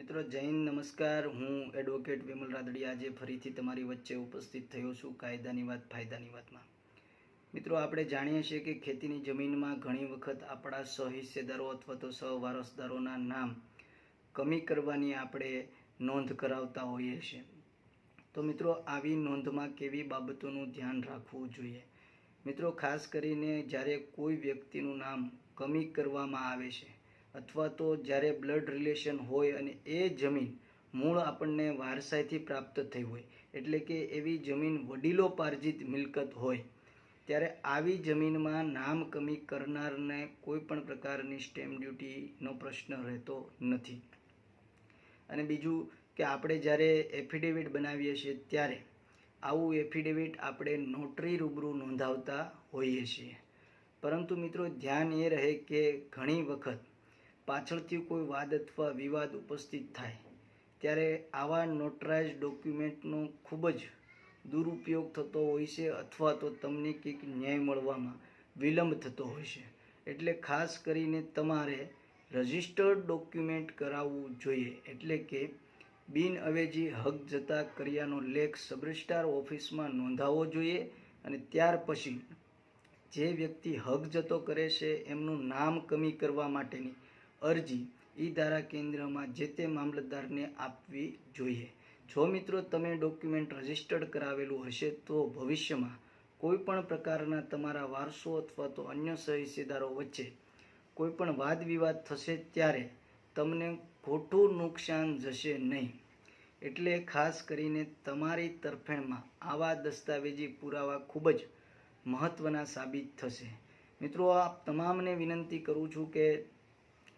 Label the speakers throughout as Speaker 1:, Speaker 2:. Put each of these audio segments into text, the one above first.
Speaker 1: મિત્રો જૈન નમસ્કાર. હું એડવોકેટ વિમલ રાદડી આજે ફરીથી તમારી વચ્ચે ઉપસ્થિત થયો છું કાયદાની વાત, ફાયદાની વાતમાં. મિત્રો, આપણે જાણીએ છીએ કે ખેતીની જમીનમાં ઘણી વખત આપણા સહિસ્સેદારો અથવા તો સહવારસદારોના નામ કમી કરવાની આપણે નોંધ કરાવતા હોઈએ છીએ. તો મિત્રો, આવી નોંધમાં કેવી બાબતોનું ધ્યાન રાખવું જોઈએ? મિત્રો, ખાસ કરીને જ્યારે કોઈ વ્યક્તિનું નામ કમી કરવામાં આવે છે અથવા તો જ્યારે બ્લડ રિલેશન હોય અને એ જમીન મૂળ આપણને વારસાઈથી પ્રાપ્ત થઈ હોય, એટલે કે એવી જમીન વડીલો પાર્જિત મિલકત હોય, ત્યારે આવી જમીનમાં નામ કમી કરનારને કોઈ પણ પ્રકારની સ્ટેમ્પ ડ્યુટીનો પ્રશ્ન રહેતો નથી. અને બીજું કે આપણે જ્યારે એફિડેવિટ બનાવીએ છીએ, ત્યારે આવું એફિડેવિટ આપણે નોટરી રૂબરૂ નોંધાવતા હોઈએ છીએ. પરંતુ મિત્રો, ધ્યાન એ રહે કે ઘણી વખત પાછળથી કોઈ વાદ અથવા વિવાદ ઉપસ્થિત થાય, ત્યારે આવા નોટરાઇઝ ડોક્યુમેન્ટનો ખૂબ જ દુરુપયોગ થતો હોય છે અથવા તો તમને કંઈક ન્યાય મળવામાં વિલંબ થતો હોય છે. એટલે ખાસ કરીને તમારે રજિસ્ટર્ડ ડોક્યુમેન્ટ કરાવવું જોઈએ, એટલે કે બિન અવેજી હક જતા કર્યાનો લેખ સબરજિસ્ટ્રાર ઓફિસમાં નોંધાવવો જોઈએ અને ત્યાર પછી જે વ્યક્તિ હક જતો કરે છે એમનું નામ કમી કરવા માટેની અરજી ઈ ધારા કેન્દ્રમાં જે તે મામલતદારને આપવી જોઈએ. જો મિત્રો તમે ડોક્યુમેન્ટ રજિસ્ટર્ડ કરાવેલું હશે તો ભવિષ્યમાં કોઈ પણ પ્રકારના તમારા વારસો અથવા તો અન્ય સહિસ્સેદારો વચ્ચે કોઈ પણ વાદ વિવાદ થશે ત્યારે તમને ખોટું નુકસાન જશે નહીં. એટલે ખાસ કરીને તમારી તરફેણમાં આવા દસ્તાવેજી પુરાવા ખૂબ જ મહત્ત્વના સાબિત થશે. મિત્રો આ તમામને વિનંતી કરું છું કે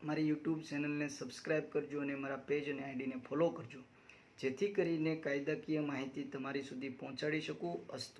Speaker 1: મારી યુટ્યુબ ચેનલને સબસ્ક્રાઈબ કરજો અને મારા પેજ અને આઈડીને ફોલો કરજો. જેથી કરીને કાયદાકીય માહિતી તમારી સુધી પહોંચાડી શકું અસ્તુ